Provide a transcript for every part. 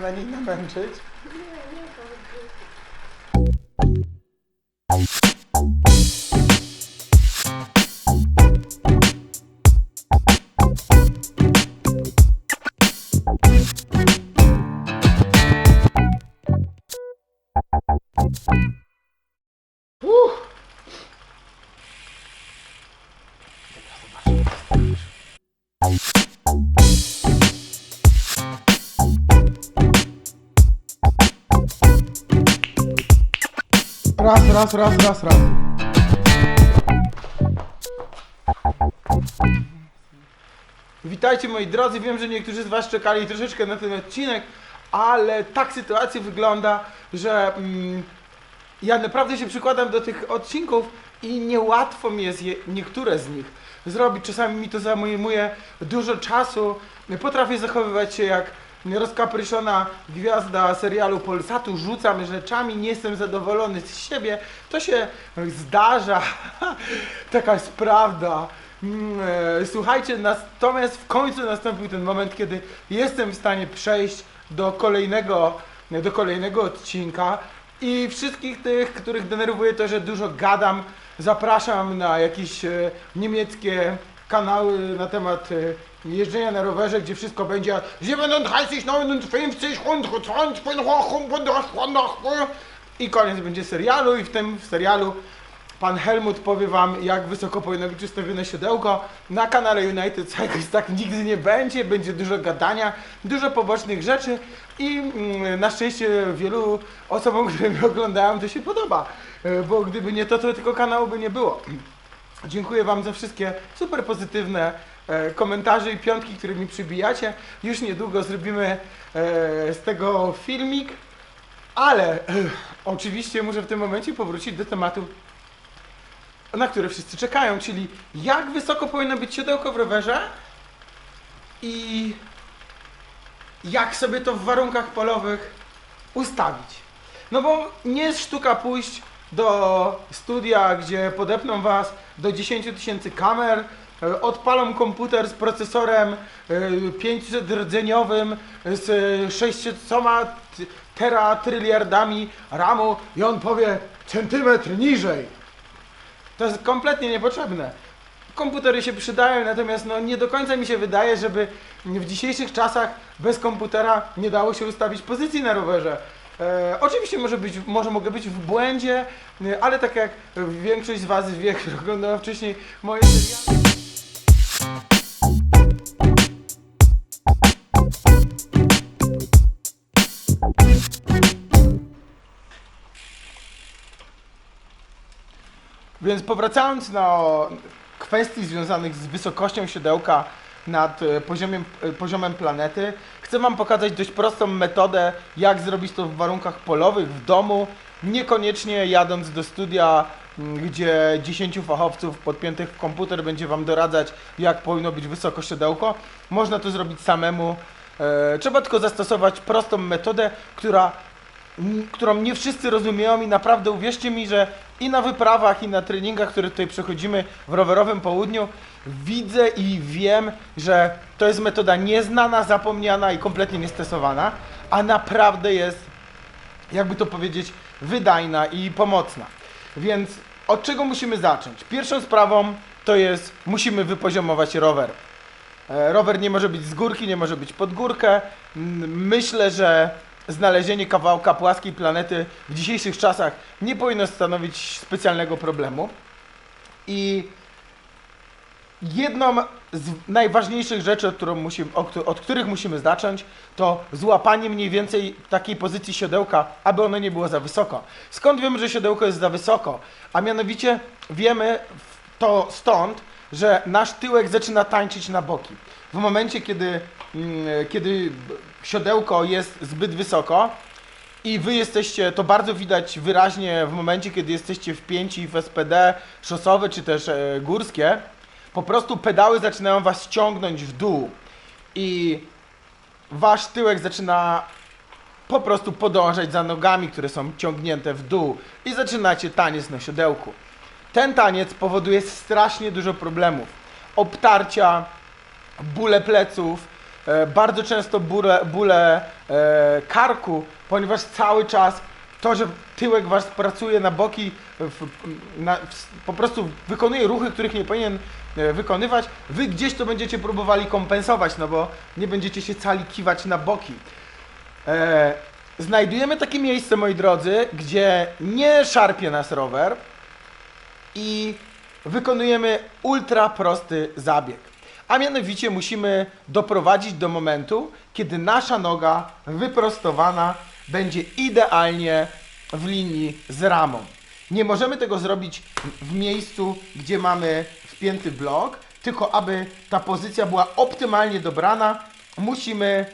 się na niej namęczyć. Uff. Raz, raz, raz, raz, raz. Witajcie moi drodzy, wiem, że niektórzy z Was czekali troszeczkę na ten odcinek, ale tak sytuacja wygląda, że mm, ja naprawdę się przykładam do tych odcinków i niełatwo mi jest je, niektóre z nich zrobić. Czasami mi to zajmuje dużo czasu. Potrafię zachowywać się jak rozkapryszona gwiazda serialu Polsatu, rzucam rzeczami, nie jestem zadowolony z siebie. To się zdarza. Taka jest prawda. Mm, e, Słuchajcie, natomiast w końcu nastąpił ten moment, kiedy jestem w stanie przejść do kolejnego, do kolejnego odcinka i wszystkich tych, których denerwuje to, że dużo gadam, zapraszam na jakieś e, niemieckie kanały na temat e, jeżdżenia na rowerze, gdzie wszystko będzie 37, 59, 120, 120, i koniec będzie serialu i w tym serialu Pan Helmut powie wam, jak wysoko powinno być ustawione siodełko. Na kanale United Cycles tak nigdy nie będzie, będzie dużo gadania, dużo pobocznych rzeczy i mm, na szczęście wielu osobom, które mnie oglądają, to się podoba. E, Bo gdyby nie to, to tylko kanału by nie było. Dziękuję Wam za wszystkie super pozytywne e, komentarze i piątki, które mi przybijacie. Już niedługo zrobimy e, z tego filmik, ale e, oczywiście muszę w tym momencie powrócić do tematu na które wszyscy czekają, czyli jak wysoko powinno być siodełko w rowerze i jak sobie to w warunkach polowych ustawić. No bo nie jest sztuka pójść do studia, gdzie podepną was do 10 tysięcy kamer, e, odpalą komputer z procesorem e, 500 rdzeniowym z e, 600 teratryliardami RAMu i on powie centymetr niżej. To jest kompletnie niepotrzebne. Komputery się przydają, natomiast no, nie do końca mi się wydaje, żeby w dzisiejszych czasach bez komputera nie dało się ustawić pozycji na rowerze. E, oczywiście może, być, może mogę być w błędzie, e, ale tak jak większość z Was wie, która oglądała wcześniej moje seriale. Więc powracając do kwestii związanych z wysokością siodełka nad e, poziomem, e, poziomem planety, chcę Wam pokazać dość prostą metodę, jak zrobić to w warunkach polowych, w domu, niekoniecznie jadąc do studia, gdzie 10 fachowców podpiętych w komputer będzie Wam doradzać, jak powinno być wysoko siodełko. Można to zrobić samemu. E, trzeba tylko zastosować prostą metodę, która którą nie wszyscy rozumieją i naprawdę uwierzcie mi, że i na wyprawach, i na treningach, które tutaj przechodzimy w rowerowym południu, widzę i wiem, że to jest metoda nieznana, zapomniana i kompletnie niestosowana, a naprawdę jest, jakby to powiedzieć, wydajna i pomocna. Więc od czego musimy zacząć? Pierwszą sprawą to jest, musimy wypoziomować rower. E, Rower nie może być z górki, nie może być pod górkę. Myślę, że znalezienie kawałka płaskiej planety w dzisiejszych czasach nie powinno stanowić specjalnego problemu. I jedną z najważniejszych rzeczy, od, musimy, od których musimy zacząć, to złapanie mniej więcej takiej pozycji siodełka, aby ono nie było za wysoko. Skąd wiemy, że siodełko jest za wysoko? A mianowicie wiemy to stąd, że nasz tyłek zaczyna tańczyć na boki. W momencie, kiedy, mm, kiedy siodełko jest zbyt wysoko i wy jesteście, to bardzo widać wyraźnie w momencie, kiedy jesteście wpięci w SPD szosowe czy też e, górskie, po prostu pedały zaczynają was ciągnąć w dół i wasz tyłek zaczyna po prostu podążać za nogami, które są ciągnięte w dół i zaczynacie taniec na siodełku. Ten taniec powoduje strasznie dużo problemów. Obtarcia, bóle pleców, e, bardzo często bóle, bóle e, karku, ponieważ cały czas to, że tyłek wasz pracuje na boki, w, na, w, po prostu wykonuje ruchy, których nie powinien e, wykonywać, wy gdzieś to będziecie próbowali kompensować, no bo nie będziecie się cali kiwać na boki. E, znajdujemy takie miejsce, moi drodzy, gdzie nie szarpie nas rower i wykonujemy ultra prosty zabieg. A mianowicie musimy doprowadzić do momentu, kiedy nasza noga wyprostowana będzie idealnie w linii z ramą. Nie możemy tego zrobić w miejscu, gdzie mamy wpięty blok, tylko aby ta pozycja była optymalnie dobrana, musimy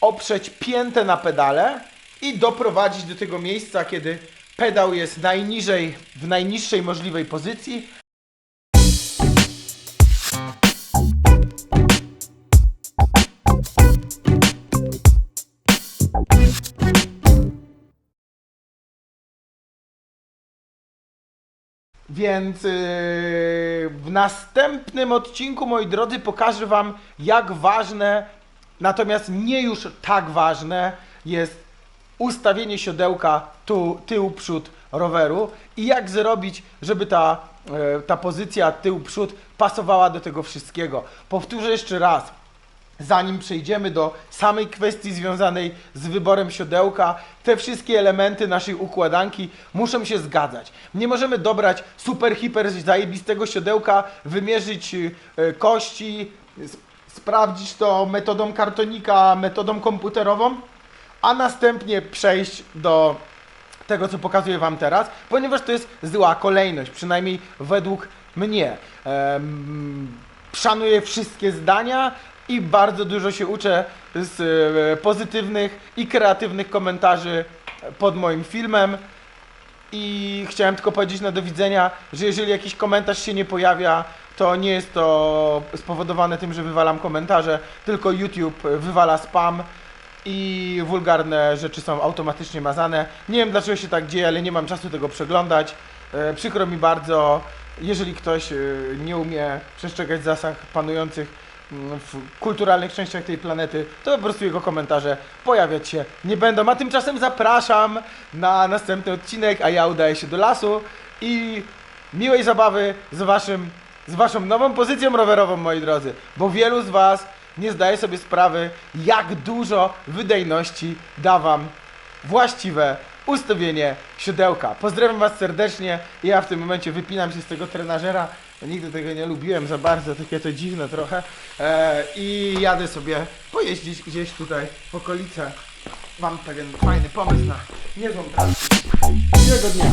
oprzeć piętę na pedale i doprowadzić do tego miejsca, kiedy pedał jest najniżej, w najniższej możliwej pozycji, Więc yy, w następnym odcinku, moi drodzy, pokażę Wam, jak ważne, natomiast nie już tak ważne, jest ustawienie siodełka tu, tył, przód roweru i jak zrobić, żeby ta, e, ta pozycja tył, przód pasowała do tego wszystkiego. Powtórzę jeszcze raz. Zanim przejdziemy do samej kwestii związanej z wyborem siodełka, te wszystkie elementy naszej układanki muszą się zgadzać. Nie możemy dobrać super, hiper zajebistego siodełka, wymierzyć y, kości, sp- sprawdzić to metodą kartonika, metodą komputerową, a następnie przejść do tego, co pokazuję Wam teraz, ponieważ to jest zła kolejność, przynajmniej według mnie. Szanuję wszystkie zdania i bardzo dużo się uczę z e, pozytywnych i kreatywnych komentarzy pod moim filmem. I chciałem tylko powiedzieć na do widzenia, że jeżeli jakiś komentarz się nie pojawia, to nie jest to spowodowane tym, że wywalam komentarze, tylko YouTube wywala spam i wulgarne rzeczy są automatycznie mazane. Nie wiem dlaczego się tak dzieje, ale nie mam czasu tego przeglądać. E, przykro mi bardzo, jeżeli ktoś e, nie umie przestrzegać zasad panujących mm, w kulturalnych częściach tej planety, to po prostu jego komentarze pojawiać się nie będą. A tymczasem zapraszam na następny odcinek, a ja udaję się do lasu i miłej zabawy z waszym, z waszą nową pozycją rowerową, moi drodzy, bo wielu z was nie zdaje sobie sprawy, jak dużo wydajności da wam właściwe ustawienie siodełka. Pozdrawiam was serdecznie. Ja w tym momencie wypinam się z tego trenażera. Nigdy tego nie lubiłem za bardzo, takie to dziwne trochę. E, I jadę sobie pojeździć gdzieś tutaj w okolice. Mam pewien fajny pomysł na niezłą trasę. Miłego dnia.